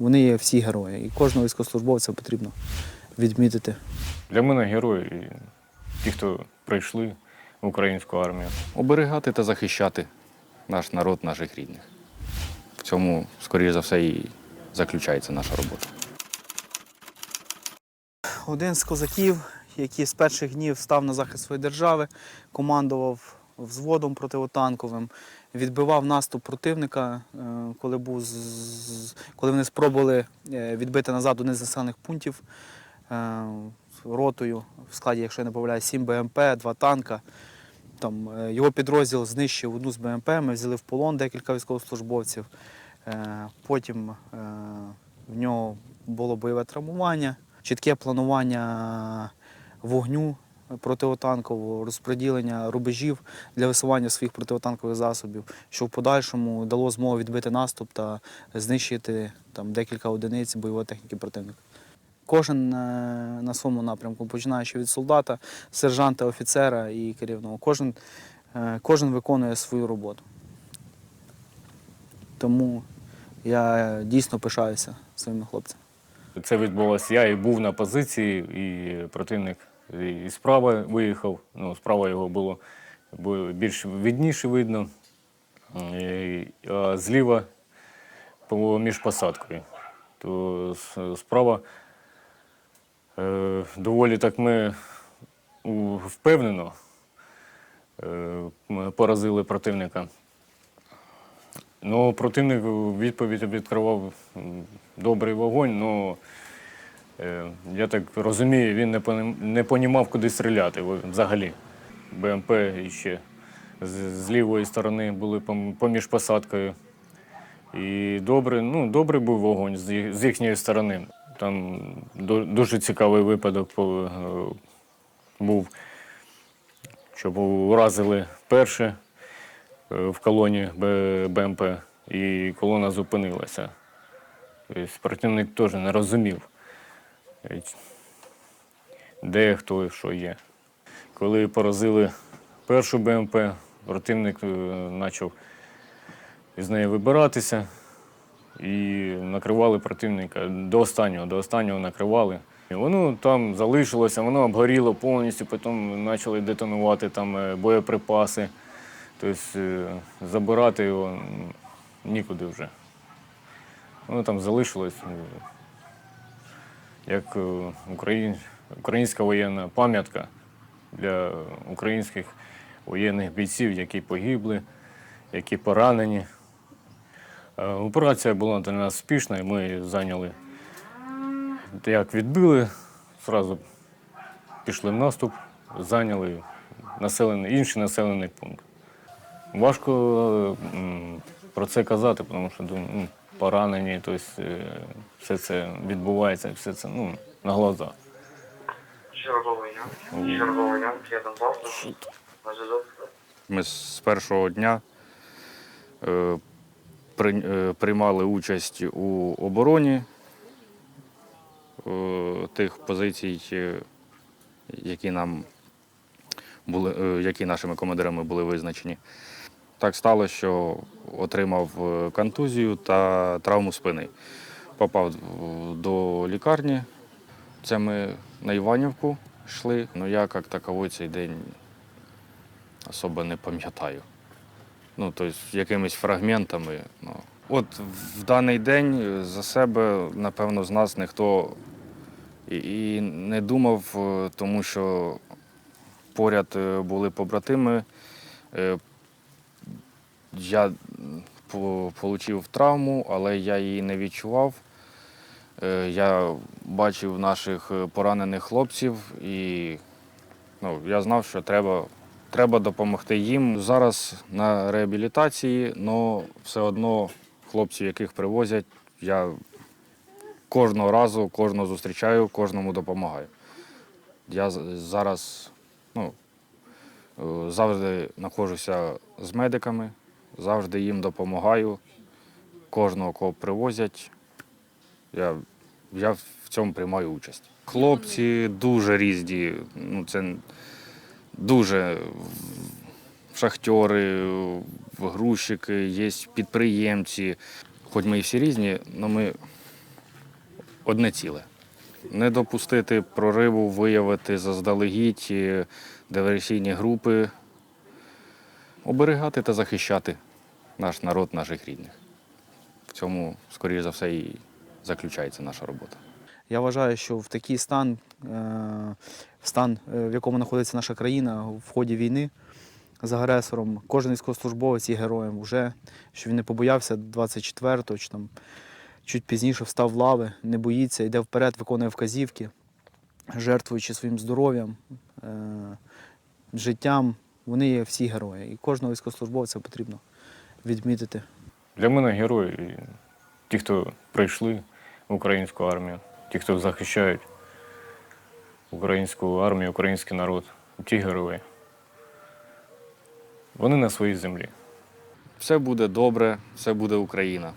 вони є всі герої. І кожного військовослужбовця потрібно відмітити. Для мене герої і ті, хто прийшли в українську армію. оберігати та захищати наш народ, наших рідних. В цьому, скоріше за все, і заключається наша робота. Один з козаків, який з перших днів став на захист своєї держави, командував взводом противотанковим, відбивав наступ противника, е, коли, був коли вони спробували е, відбити назад один з населених пунктів е, ротою в складі, якщо я не помиляюсь, 7 БМП, 2 танка. Там, його підрозділ знищив одну з БМП, ми взяли в полон декілька військовослужбовців. Потім в нього було бойове травмування, чітке планування вогню противотанкового, розподілення рубежів для висування своїх противотанкових засобів, що в подальшому дало змогу відбити наступ та знищити там, декілька одиниць бойової техніки противника. Кожен е, на своєму напрямку, починаючи від солдата, сержанта, офіцера і керівного, кожен, е, кожен виконує свою роботу. Тому я дійсно пишаюся своїми хлопцями. Це відбулося. Я і був на позиції, і противник і справа виїхав. Ну, справа його було більш відніше видно. А зліва між посадкою. То справа е, доволі так ми впевнено е, поразили противника. Ну, противник відповідь відкривав добрий вогонь, але я так розумію, він не, не понімав, куди стріляти взагалі. БМП ще з, лівої сторони були поміж посадкою. І добре, ну, добрий був вогонь з, їхньої сторони. Там дуже цікавий випадок е, був, що уразили перше е, в колоні БМП, і колона зупинилася. Тобто противник теж не розумів, е, де хто і що є. Коли поразили першу БМП, противник е, почав із неї вибиратися і накривали противника до останнього, до останнього накривали. І воно там залишилося, воно обгоріло повністю, потім почали детонувати там е, боєприпаси. Тобто е, забирати його нікуди вже. Воно там залишилось е, як е, українська воєнна пам'ятка для українських воєнних бійців, які погибли, які поранені. Е, Операція була для нас успішна, і ми зайняли, як відбили, одразу пішли в наступ, зайняли населений, інший населений пункт. Важко про це казати, тому що ну, поранені, тобто все це відбувається, все це ну, на глазах. Черговий Ян. Черговий Ян, п'ятим завтра. На зв'язок. Ми з першого дня е, при- е, приймали участь у обороні е, тих позицій, які нам були, е, які нашими командирами були визначені. Так сталося, що отримав е, контузію та травму спини. Попав до лікарні. Це ми на Іванівку йшли. Ну я як таковий цей день особо не пам'ятаю. Ну, тобто, якимись фрагментами. Ну. От в даний день за себе, напевно, з нас ніхто і, і не думав, е, тому що поряд е, були побратими. Я отримав травму, але я її не відчував. Е, Я бачив наших е, поранених хлопців і ну, я знав, що треба, треба допомогти їм. Зараз на реабілітації, але все одно хлопців, яких привозять, я кожного разу, кожного зустрічаю, кожному допомагаю. Я зараз ну, е, завжди знаходжуся з медиками, завжди їм допомагаю. Кожного, кого привозять, я, я в цьому приймаю участь. Хлопці дуже різні. Ну, це дуже шахтери, грузчики, є підприємці. Хоч ми і всі різні, але ми одне ціле. Не допустити прориву, виявити заздалегідь е, диверсійні групи, оберігати та захищати наш народ, наших рідних. В цьому, скоріш за все, і заключається наша робота. Я вважаю, що в такий стан, е, стан, е, в якому знаходиться наша країна в ході війни з агресором, кожен військовослужбовець є героєм. Вже що він не побоявся 24-го чи там чуть пізніше встав в лави, не боїться, йде вперед, виконує вказівки, жертвуючи своїм здоров'ям, е, життям. Вони є всі герої. І кожного військовослужбовця потрібно відмітити. Для мене герої ті, хто прийшли в українську армію, ті, хто захищають українську армію, український народ, ті герої. Вони на своїй землі. Все буде добре, все буде Україна.